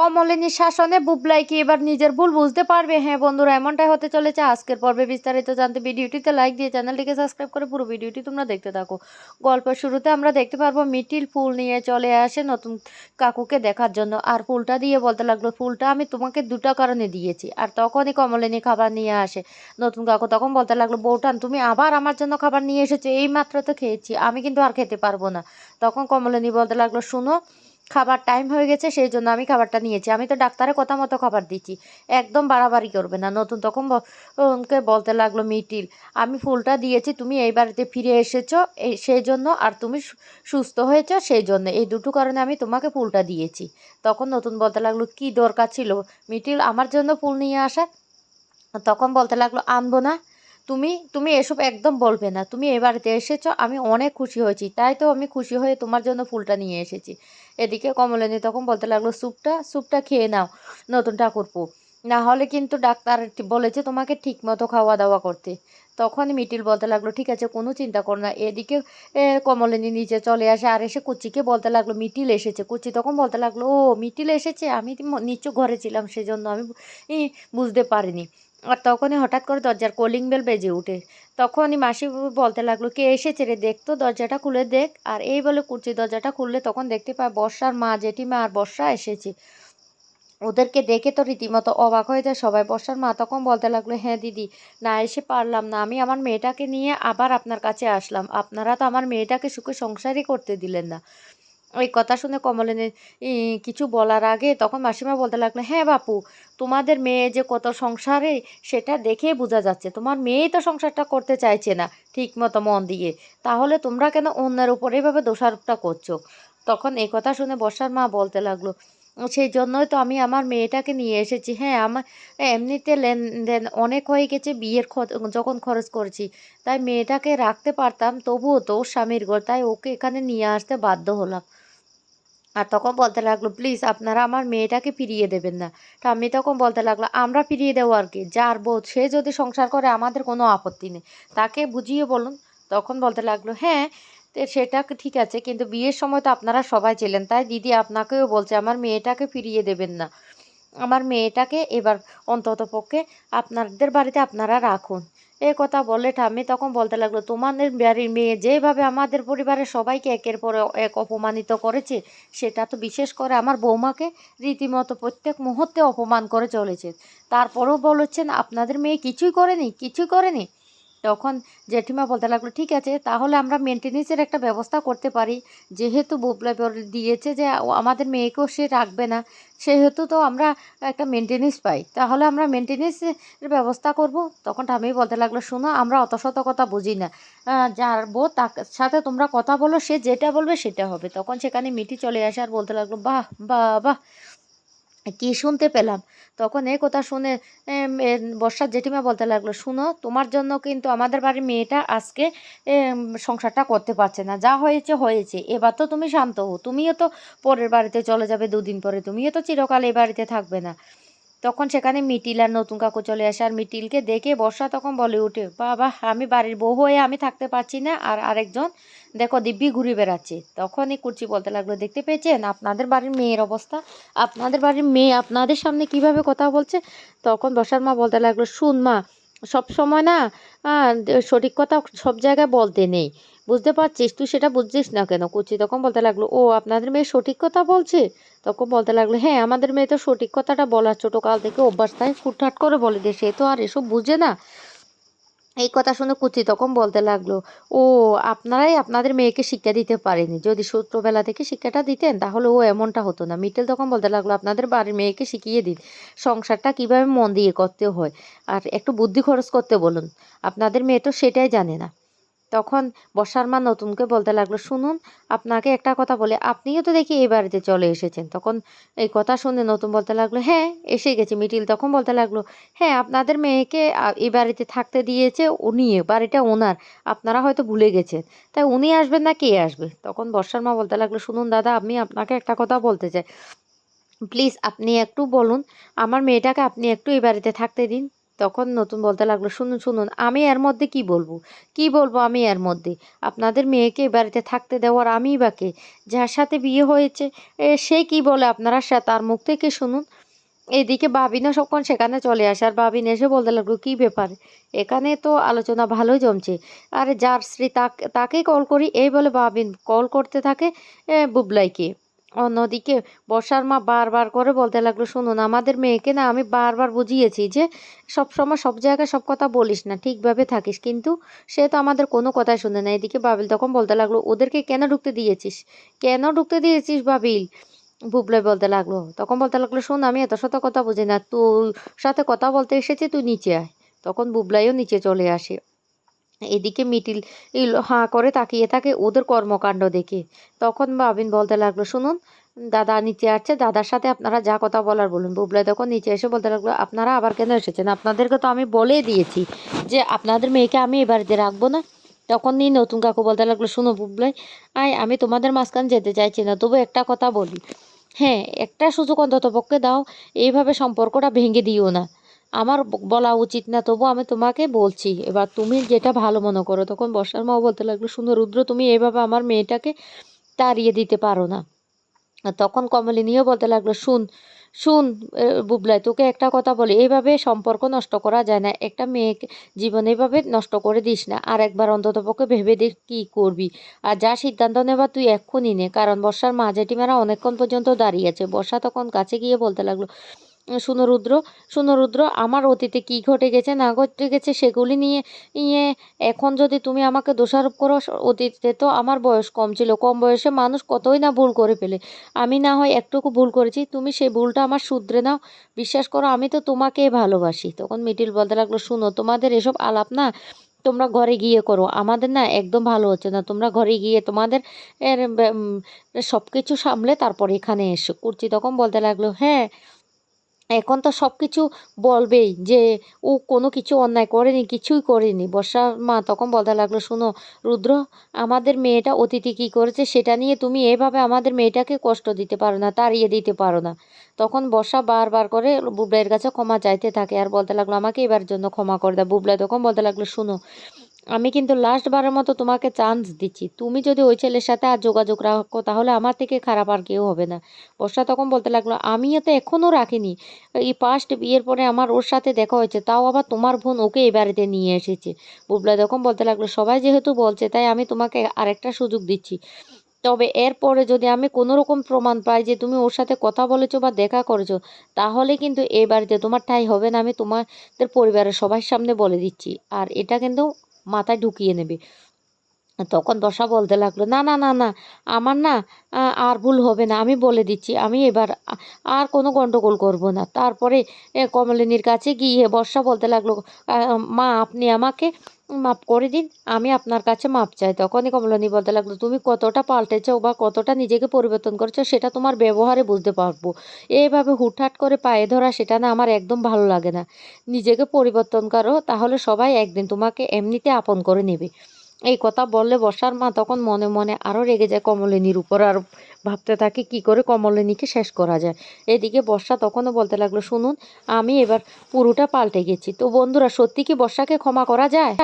কমলিনীর শাসনে বুবলাই কি এবার নিজের ভুল বুঝতে পারবে? হ্যাঁ বন্ধুরা, এমনটাই হতে চলেছে। আজকের পর্বে বিস্তারিত জানতে ভিডিওটিতে লাইক দিয়ে চ্যানেলটিকে সাবস্ক্রাইব করে পুরো ভিডিওটি তোমরা দেখতে থাকো। গল্পের শুরুতে আমরা দেখতে পারব মিটিল ফুল নিয়ে চলে আসে নতুন কাকুকে দেখার জন্য। আর ফুলটা দিয়ে বলতে লাগল, ফুলটা আমি তোমাকে দুটো কারণে দিয়েছি। আর তখনই কমলিনী খাবার নিয়ে আসে। নতুন কাকু তখন বলতে লাগল বউটান তুমি আবার আমার জন্য খাবার নিয়ে এসেছ। এই মাত্র তো খেয়েছি। আমি কিন্তু আর খেতে পারব না। তখন কমলিনী বলতে লাগল, শুনো খাবার টাইম হয়ে গেছে, সেই জন্য আমি খাবারটা নিয়েছি। আমি তো ডাক্তারের কথা মতো খাবার দিচ্ছি। একদম বাড়াবাড়ি করবে না। নতুন তখন ওকে বলতে লাগল, মিটিল, আমি ফুলটা দিয়েছি, তুমি এই বাড়িতে ফিরে এসেছ এই সেই জন্য, আর তুমি সুস্থ হয়েছো, সেই জন্য। এই দুটো কারণে আমি তোমাকে ফুলটা দিয়েছি। তখন নতুন বলতে লাগল, কি দরকার ছিল? মিটিল, আমার জন্য ফুল নিয়ে আসা? তখন বলতে লাগল, আনব না। তুমি তুমি এসব একদম বলবে না। তুমি এ বাড়িতে এসেছ, আমি অনেক খুশি হয়েছি। তাই তো আমি খুশি হয়ে তোমার জন্য ফুলটা নিয়ে এসেছি। এদিকে কমলিনী তখন বলতে লাগল স্যুপটা স্যুপটা খেয়ে নাও, নতুন ঠাকুরপো। না হলে কিন্তু ডাক্তার বলেছে তোমাকে ঠিক মতো খাওয়া দাওয়া করতে। তখন মিটিল বলতে লাগল, ঠিক আছে, কোনো চিন্তা করো না। এদিকে কমলিনী নিচে চলে আসে আর এসে কুচিকে বলতে লাগল, মিটিল এসেছে। কুচি তখন বলতে লাগল, ও, মিটিল এসেছে? আমি নিচু ঘরে ছিলাম, সেজন্য আমি বুঝতে পারিনি। আর তখনই হঠাৎ করে দরজার কলিং বেল বেজে উঠে তখনই মাসি বলতে লাগল, কে এসেছে রে? দেখ তো, দরজাটা খুলে দেখ। আর এই বলে কুচি দরজাটা খুললে তখন দেখতে পায় বর্ষার মা, জেঠিমা আর বর্ষা এসেছে। ওদেরকে দেখে তো রীতিমতো অবাক হয়ে যায় সবাই। বর্ষার মা তখন বলতে লাগল হ্যাঁ দিদি, না এসে পারলাম না। আমি আমার মেয়েটাকে নিয়ে আবার আপনার কাছে আসলাম। আপনারা তো আমার মেয়েটাকে সুখে সংসারই করতে দিলেন না। ওই কথা শুনে কমলেনের কিছু বলার আগে তখন মাসিমা বলতে লাগল হ্যাঁ বাপু, তোমাদের মেয়ে যে কত সংসারে সেটা দেখে বোঝা যাচ্ছে। তোমার মেয়েই তো সংসারটা করতে চাইছে না ঠিক মতো মন দিয়ে। তাহলে তোমরা কেন অন্যের উপর এইভাবে দোষারোপটা করছ? তখন এই কথা শুনে বর্ষার মা বলতে লাগল সেই জন্যই তো আমি আমার মেয়েটাকে নিয়ে এসেছি। হ্যাঁ আমার এমনিতে লেনদেন অনেক হয়ে গেছে বিয়ের যখন খরচ করেছি। তাই মেয়েটাকে রাখতে পারতাম, তবুও তো স্বামীর ঘর, তাই ওকে এখানে নিয়ে আসতে বাধ্য হলাম। আর তখন বলতে লাগল, প্লিজ আপনারা আমার মেয়েটাকে ফিরিয়ে দেবেন না। তা আমি তখন বলতে লাগল, আমরা ফিরিয়ে দেবো আর কি। যার বোধ, সে যদি সংসার করে, আমাদের কোনো আপত্তি নেই। তাকে বুঝিয়ে বলুন। তখন বলতে লাগল হ্যাঁ তো সেটা ঠিক আছে, কিন্তু বিয়ের সময় তো আপনারা সবাই ছিলেন তাই দিদি আপনাকেও বলছে, আমার মেয়েটাকে ফিরিয়ে দেবেন না। আমার মেয়েটাকে এবার অন্তত পক্ষে আপনাদের বাড়িতে আপনারা রাখুন। এই কথা বলে ঠাম্মি তখন বলতে লাগল, তোমাদের বাড়ির মেয়ে যেভাবে আমাদের পরিবারের সবাইকে একের পর এক অপমানিত করেছে, সেটা তো বিশেষ করে আমার বৌমাকে রীতিমতো প্রত্যেক মুহূর্তে অপমান করে চলেছে। তারপরেও বলেছেন, আপনাদের মেয়ে কিছুই করেনি কিছুই করেনি। তখন জেঠিমা বলতে লাগল, ঠিক আছে, তাহলে আমরা মেনটেনেন্সের একটা ব্যবস্থা করতে পারি। যেহেতু বলে দিয়েছে যে আমাদের মেয়েকেও সে রাখবে না, সেহেতু তো আমরা একটা মেনটেনেন্স পাই। তাহলে আমরা মেনটেনেন্সের ব্যবস্থা করব? তখন ঠামি বলতে লাগল, শোনো, আমরা অত শত কথা বুঝি না। যার বো তার সাথে তোমরা কথা বলো, সে যেটা বলবে সেটা হবে। তখন সেখানে মিটি চলে আসে আর বলতে লাগল, বাহ বাহ বাহ। কি শুনতে পেলাম? তখন এই কথা শুনে বর্ষার জেঠিমা বলতে লাগল, শুনো, তোমার জন্য কিন্তু আমাদের বাড়ির মেয়েটা আজকে সংসারটা করতে পারছে না। যা হয়েছে হয়েছে। এবার তো তুমি শান্ত হো তুমিও তো পরের বাড়িতে চলে যাবে দুদিন পরে। তুমিও তো চিরকাল এই বাড়িতে থাকবে না। তখন সেখানে মিটিল আর নতুন কাকু চলে আসে। আর মিটিলকে দেখে বর্ষা তখন বলে উঠে বাবা, আমি বাড়ির বউ হয়ে আমি থাকতে পারছি না। আর আরেকজন দেখো দিব্যি ঘুরে বেড়াচ্ছে। তখনই কুচি বলতে লাগল, দেখতে পেয়েছেন? আপনাদের বাড়ির মেয়ের অবস্থা। আপনাদের বাড়ির মেয়ে আপনাদের সামনে কীভাবে কথা বলছে? তখন বর্ষার মা বলতে লাগল, শুন মা, সব সময় না সঠিক কথা সব জায়গায় বলতে নেই। বুঝতে পারছিস? তুই সেটা বুঝছিস না কেন? কুচি তখন বলতে লাগল, ও, আপনাদের মেয়ে সঠিক কথা বলছে? তখন বলতে লাগল হ্যাঁ আমাদের মেয়ে তো সঠিক কথাটা বলার ছোটো কাল থেকে অভ্যাস তাই হুটহাট করে বলে দিয়ে সে তো আর এসব বুঝে না। এই কথা শুনে কুচি তখন বলতে লাগল, ও, আপনারাই আপনাদের মেয়েকে শিক্ষা দিতে পারেনি। যদি সূত্রবেলা থেকে শিক্ষাটা দিতেন, তাহলে ও এমনটা হতো না। মিটেল তখন বলতে লাগল, আপনাদের বাড়ির মেয়েকে শিখিয়ে দিন, সংসারটা কীভাবে মন দিয়ে করতে হয়। আর একটু বুদ্ধি খরচ করতে বলুন। আপনাদের মেয়ে তো সেটাই জানে না। তখন বর্ষার মা নতুনকে বলতে লাগল, শুনুন, আপনাকে একটা কথা বলে। আপনিও তো দেখি এই বাড়িতে চলে এসেছেন। তখন এই কথা শুনে নতুন বলতে লাগল হ্যাঁ এসে গেছে। মিটিল তখন বলতে লাগল হ্যাঁ আপনাদের মেয়েকে এই বাড়িতে থাকতে দিয়েছে উনি, বাড়িটা ওনার। আপনারা হয়তো ভুলে গেছেন। তাই উনি আসবেন না কে আসবে? তখন বর্ষার মা বলতে লাগল, শুনুন দাদা, আমি আপনাকে একটা কথা বলতে চাই। প্লিজ, আপনি একটু বলুন, আমার মেয়েটাকে আপনি একটু এই বাড়িতে থাকতে দিন। তখন নতুন বলতে লাগল, শুনুন শুনুন, আমি এর মধ্যে কি বলব? কি বলব আমি এর মধ্যে? আপনাদের মেয়েকে বাড়িতে থাকতে দেওয়ার আমিই বাকে যার সাথে বিয়ে হয়েছে সে কি বলে আপনারা? তার মুখ থেকে শুনুন। এদিকে বাবিনা সক্ষণ সেখানে চলে আসে, আর বাবিন এসে বলতে লাগল, কী ব্যাপার? এখানে তো আলোচনা ভালোই জমছে। আরে, যার স্ত্রী তাকে কল করি, এই বলে বাবিন কল করতে থাকে বুবলাইকে। অন্যদিকে বর্ষার মা বারবার করে বলতে লাগল, শুনুন, আমাদের মেয়েকে না আমি বারবার বুঝিয়েছি যে সব সময় সব জায়গায় সব কথা বলিস না, ঠিকভাবে থাকিস। কিন্তু সে তো আমাদের কোনো কথাই শুনে না। এদিকে বাবিল তখন বলতে লাগল, ওদেরকে কেন ঢুকতে দিয়েছিস? কেন ঢুকতে দিয়েছিস বাবিল? বুবলাই বলতে লাগল। তখন বলতে লাগল, শোন, আমি এত শত কথা বুঝি না। তোর সাথে কথা বলতে এসেছি, তুই নিচে আয়। তখন বুবলাইও নিচে চলে আসে। এদিকে মিটিল হাঁ করে তাকিয়ে থাকে ওদের কর্মকাণ্ড দেখে। তখন বাবিন বলতে লাগল, শুনুন, দাদা নিচে আসছে, দাদার সাথে আপনারা যা কথা বলার বলুন। বুবলাই তখন নিচে এসে বলতে লাগল, আপনারা আবার কেন এসেছেন? আপনাদেরকে তো আমি বলে দিয়েছি যে আপনাদের মেয়েকে আমি এ বাড়িতে রাখব না। তখন নিয়ে নতুন কাকু বলতে লাগল, শুনো বুবলাই, আয়, আমি তোমাদের মাঝখান যেতে চাইছি না, তবু একটা কথা বলি। হ্যাঁ একটা সুযোগ অন্তত পক্ষে দাও, এইভাবে সম্পর্কটা ভেঙে দিও না। আমার বলা উচিত না, তবু আমি তোমাকে বলছি, এবার তুমি যেটা ভালো মনে করো, তখন বর্ষার মাও বলতে লাগল শুনো রুদ্র, তুমি এভাবে আমার মেয়েটাকে তাড়িয়ে দিতে পারো না। তখন কমলিনীও বলতে লাগল, শুন শুন বুবলাই, তোকে একটা কথা বলি এইভাবে সম্পর্ক নষ্ট করা যায় না, একটা মেয়েকে জীবন এইভাবে নষ্ট করে দিস না, আর একবার অন্তত পক্ষে ভেবে দেখ কী করবি, আর যা সিদ্ধান্ত নেবার তুই এক্ষুনি নে। কারণ বর্ষার মা জেঠিমারা অনেকক্ষণ পর্যন্ত দাঁড়িয়ে আছে, বর্ষা তখন কাছে গিয়ে বলতে লাগল শুনো রুদ্র শুনো রুদ্র আমার অতীতে কি ঘটে গেছে, না ঘটে গেছে সেগুলি নিয়ে নিয়ে এখন যদি তুমি আমাকে দোষারোপ করো অতীতে তো আমার বয়স কম ছিল। কম বয়সে মানুষ কতই না ভুল করে ফেলে। আমি না হয় একটুকু ভুল করেছি, তুমি সেই ভুলটা আমার শুধরে নাও। বিশ্বাস করো, আমি তো তোমাকেই ভালোবাসি। তখন মিটিল বলতে লাগল, শুনো, তোমাদের এসব আলাপ না, তোমরা ঘরে গিয়ে করো। আমাদের না একদম ভালো হচ্ছে না। তোমরা ঘরে গিয়ে তোমাদের সব কিছু সামলে তারপর এখানে এসো। কুর্চি তখন বলতে লাগল হ্যাঁ এখন তো সব কিছু বলবেই যে ও কোনো কিছু অন্যায় করেনি, কিছুই করেনি। বর্ষা মা তখন বলতে লাগল, শুনো রুদ্র, আমাদের মেয়েটা অতিথি কী করেছে সেটা নিয়ে তুমি এভাবে আমাদের মেয়েটাকে কষ্ট দিতে পারো না, তাড়িয়ে দিতে পারো না। তখন বর্ষা বারবার করে বুবলাইয়ের কাছে ক্ষমা চাইতে থাকে আর বলতে লাগল, আমাকে এবার জন্য ক্ষমা করে দাও। বুবলাই তখন বলতে লাগল, শুনো আমি কিন্তু লাস্ট বারের মতো তোমাকে চান্স দিচ্ছি। তুমি যদি ওই ছেলের সাথে আর যোগাযোগ রাখো, তাহলে আমার থেকে খারাপ আর কেউ হবে না। বর্ষা তখন বলতে লাগল, আমিও তো এখনও রাখিনি। এই ফার্স্ট বিয়ের পরে আমার ওর সাথে দেখা হয়েছে, তাও আবার তোমার বোন ওকে এই বাড়িতে নিয়ে এসেছে। বুবলা তখন বলতে লাগল, সবাই যেহেতু বলছে, তাই আমি তোমাকে আরেকটা সুযোগ দিচ্ছি। তবে এরপরে যদি আমি কোনো রকম প্রমাণ পাই যে তুমি ওর সাথে কথা বলেছ বা দেখা করেছ, তাহলে কিন্তু এই বাড়িতে তোমার ঠাই হবে না, আমি তোমাদের পরিবারের সবার সামনে বলে দিচ্ছি। আর এটা কিন্তু মাথায় ঢুকিয়ে নেবে। তখন দশা বলতে লাগল, না না না না, আমার না আর ভুল হবে না, আমি বলে দিচ্ছি, আমি এবার আর কোনো গণ্ডগোল করব না। তারপরে কমলিনীর কাছে গিয়ে বর্ষা বলতে লাগল মা, আপনি আমাকে মাপ করে দিন, আমি আপনার কাছে মাপ চাই। তখনই কমলিনী বলতে লাগল, তুমি কতটা পাল্টেছো বা কতটা নিজেকে পরিবর্তন করেছ সেটা তোমার ব্যবহারে বুঝতে পারব। এইভাবে হুটহাট করে পায়ে ধরা সেটা না আমার একদম ভালো লাগে না। নিজেকে পরিবর্তন করো, তাহলে সবাই একদিন তোমাকে এমনিতে আপন করে নেবে। এই কথা বললে বর্ষার মা তখন মনে মনে আরও রেগে যায় কমলিনীর উপর আর ভাবতে থাকে কি করে কমলিনীকে শেষ করা যায়। এদিকে বর্ষা তখনও বলতে লাগল, শুনুন, আমি এবার পুরোটা পাল্টে গেছি। তো বন্ধুরা, সত্যি কি বর্ষাকে ক্ষমা করা যায়?